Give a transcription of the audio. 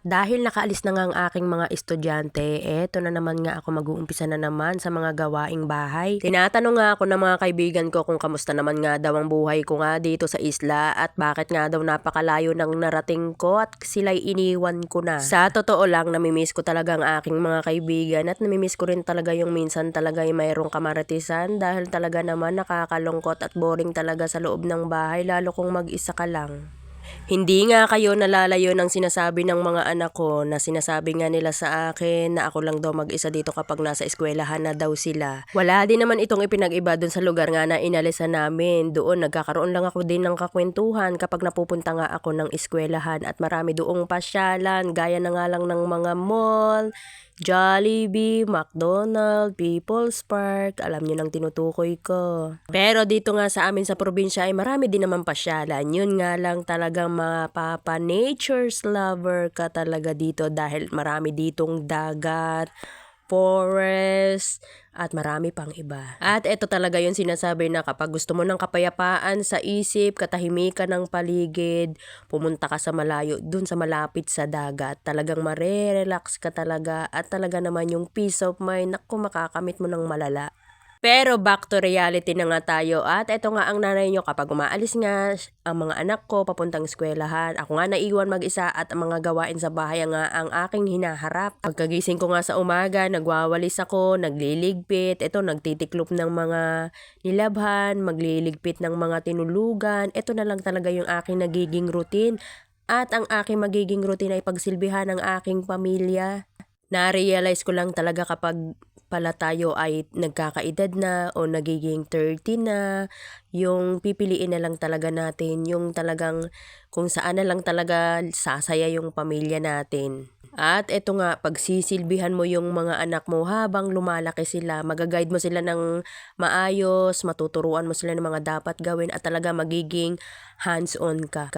dahil nakaalis na nga ang aking mga estudyante, eto na naman nga ako mag-uumpisa na naman sa mga gawaing bahay. Tinatanong nga ako ng mga kaibigan ko kung kamusta naman nga daw ang buhay ko nga dito sa isla at bakit nga daw napakalayo ng narating ko at sila'y iniwan ko na. Sa totoo lang, namimiss ko talaga ang aking mga kaibigan at namimiss ko rin talaga yung minsan talaga yung mayroong kamaratisan dahil talaga naman nakakalungkot at boring talaga sa loob ng bahay lalo kung mag-isa ka lang. Hindi nga kayo nalalayo ng sinasabi ng mga anak ko na sinasabi nga nila sa akin na ako lang daw mag-isa dito kapag nasa eskwelahan na daw sila. Wala din naman itong ipinag-iba dun sa lugar nga na inalisan namin. Doon nagkakaroon lang ako din ng kakwentuhan kapag napupunta nga ako ng eskwelahan at marami doong pasyalan gaya na nga lang ng mga mall, Jollibee, McDonald, People's Park, alam nyo nang tinutukoy ko. Pero dito nga sa amin sa probinsya ay marami din naman pasyalan. Yun nga lang talagang mapapa nature's lover ka talaga dito dahil marami ditong dagat, forest, at marami pang iba. At ito talaga yung sinasabi na kapag gusto mo ng kapayapaan sa isip, katahimikan ng paligid, pumunta ka sa malayo, dun sa malapit sa dagat, talagang marerelax ka talaga at talaga naman yung peace of mind, naku makakamit mo ng malala. Pero back to reality na nga tayo at ito nga ang nanay nyo kapag umaalis nga ang mga anak ko papuntang eskwelahan. Ako nga naiwan mag-isa at ang mga gawain sa bahay nga ang aking hinaharap. Pagkagising ko nga sa umaga, nagwawalis ako, nagliligpit, ito nagtitiklop ng mga nilabhan, magliligpit ng mga tinulugan. Ito na lang talaga yung aking nagiging routine. At ang aking magiging routine ay pagsilbihan ng aking pamilya. Na-realize ko lang talaga kapag pala tayo ay nagkakaedad na o nagiging 30 na, yung pipiliin na lang talaga natin, yung talagang kung saan na lang talaga sasaya yung pamilya natin. At eto nga, pagsisilbihan mo yung mga anak mo habang lumalaki sila, magaguide mo sila ng maayos, matuturuan mo sila ng mga dapat gawin at talaga magiging hands-on ka.